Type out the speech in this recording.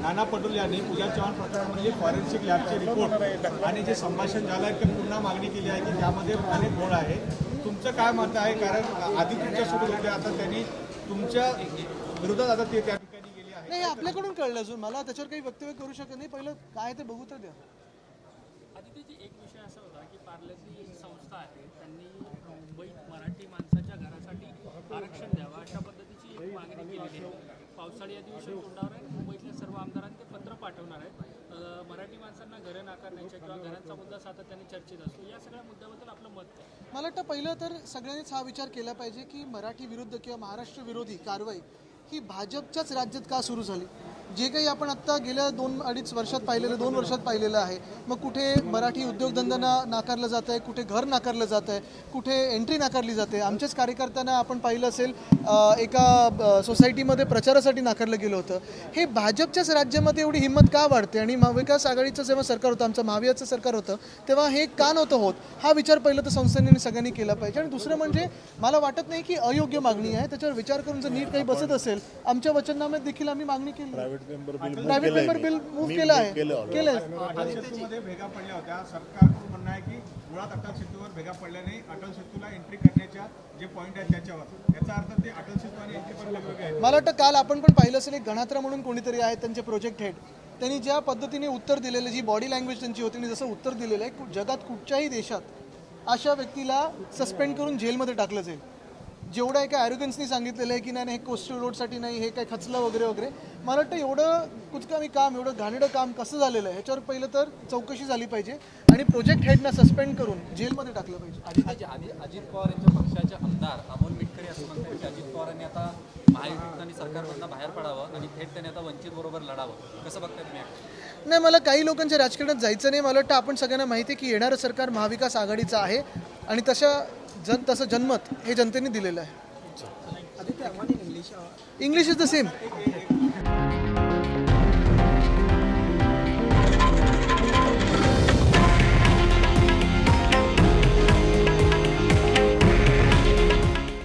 नाना पटोले यांनी पूजा चव्हाण प्रकरणामध्ये forensic लॅबचे report आणि जे संभाषण झालं आहे ते पुन्हा मागणी केली आहे की त्यामध्ये अनेक घोळ आहे. तुमचं काय मत आहे? कारण आधी तुमच्यासोबत होते आता त्यांनी तुमच्या विरोधात आता ते त्या ठिकाणी गेले आहे नाही हे आपल्याकडून कळलं अजून. मला त्याच्यावर काही वक्तव्य करू शकत नाही. पहिलं काय ते बघू तर द्या. आदित्यजी एक विषय असा होता की एक संस्था आहे त्यांनी मुंबईत मराठी माणसाच्या घरासाठी आरक्षण द्यावं अशा पद्धतीची एक मागणी केलेली आहे. पावसाळी अधिवेशन तोंडावर आहे. मुंबईतल्या सर्व आमदारांनी ते पत्र पाठवणार आहेत. मराठी माणसांना घरं नाकारण्याच्या किंवा घरांचा मुद्दा सातत्याने चर्चेत असतो. या सगळ्या मुद्द्याबद्दल आपलं मत काय? मला वाटतं पहिलं तर सगळ्यांनीच हा विचार केला पाहिजे की मराठी विरुद्ध किंवा महाराष्ट्र विरोधी कारवाई ही भाजपच्याच राज्यात का सुरू झाली? जे काही आपण आत्ता गेल्या दोन अडीच वर्षात पाहिलेलं दोन वर्षात पाहिलेलं आहे मग कुठे मराठी उद्योगधंद्यांना नाकारलं जात आहे कुठे घर नाकारलं जात आहे कुठे एंट्री नाकारली जाते? आमच्याच कार्यकर्त्यांना आपण पाहिलं असेल एका सोसायटीमध्ये प्रचारासाठी नाकारलं गेलं होतं. हे भाजपच्याच राज्यामध्ये एवढी हिंमत का वाढते? आणि महाविकास आघाडीचं जेव्हा सरकार होतं आमचं महाविकाचं सरकार होतं तेव्हा हे का नव्हतं होत? हा विचार पहिलं तर संस्थांनी सगळ्यांनी केला पाहिजे. आणि दुसरं म्हणजे मला वाटत नाही की अयोग्य मागणी आहे. त्याच्यावर विचार करून जर नीट काही बसत असेल आमच्या वचननाम्यात देखील आम्ही मागणी केली. प्रायव्हेट मेंबर बिल मूव्ह केलं आहे. केलं आहे की मुळात अटल सेतूवर भेगा पडल्याने अटल सेतूला एंट्री करण्याच्या जे पॉईंट आहेत त्याच्यावर. याचा अर्थ ते अटल सेतू आणि एंट्री पण वेगवेगळे आहेत. मला वाटतं काल आपण पण पाहिलं असेल एक गणात्रा म्हणून कोणीतरी आहेत त्यांचे प्रोजेक्ट हेड त्यांनी ज्या पद्धतीने उत्तर दिलेलं जी बॉडी लँग्वेज त्यांची होती आणि जसं उत्तर दिलेलं आहे जगात कुठच्याही देशात अशा व्यक्तीला सस्पेंड करून जेलमध्ये टाकलं जाईल. जेवढं एका ॲरोगन्सनी सांगितलेलं आहे की नाही हे कोस्टल रोडसाठी नाही हे काय खचलं वगैरे वगैरे मला वाटतं एवढं कुचकामी काम एवढं घाणेडं काम कसं झालेलं आहे ह्याच्यावर पहिलं तर चौकशी झाली पाहिजे आणि प्रोजेक्ट हेडना सस्पेंड करून जेलमध्ये टाकलं पाहिजे. अजित आधी अजित पवार यांच्या पक्षाचे आमदार अमोल मिटकरी असं म्हणतात की अजित पवारांनी आता सरकारमधनं बाहेर पडावं आणि थेट त्यांनी आता वंचित बरोबर लढावं. कसं बघताय तुम्ही? नाही मला काही लोकांच्या राजकारणात जायचं नाही. मला वाटतं आपण सगळ्यांना माहिती आहे की येणारं सरकार महाविकास आघाडीचं आहे आणि तशा जन तसं जनमत हे जनतेने दिलेलं आहे. English is the same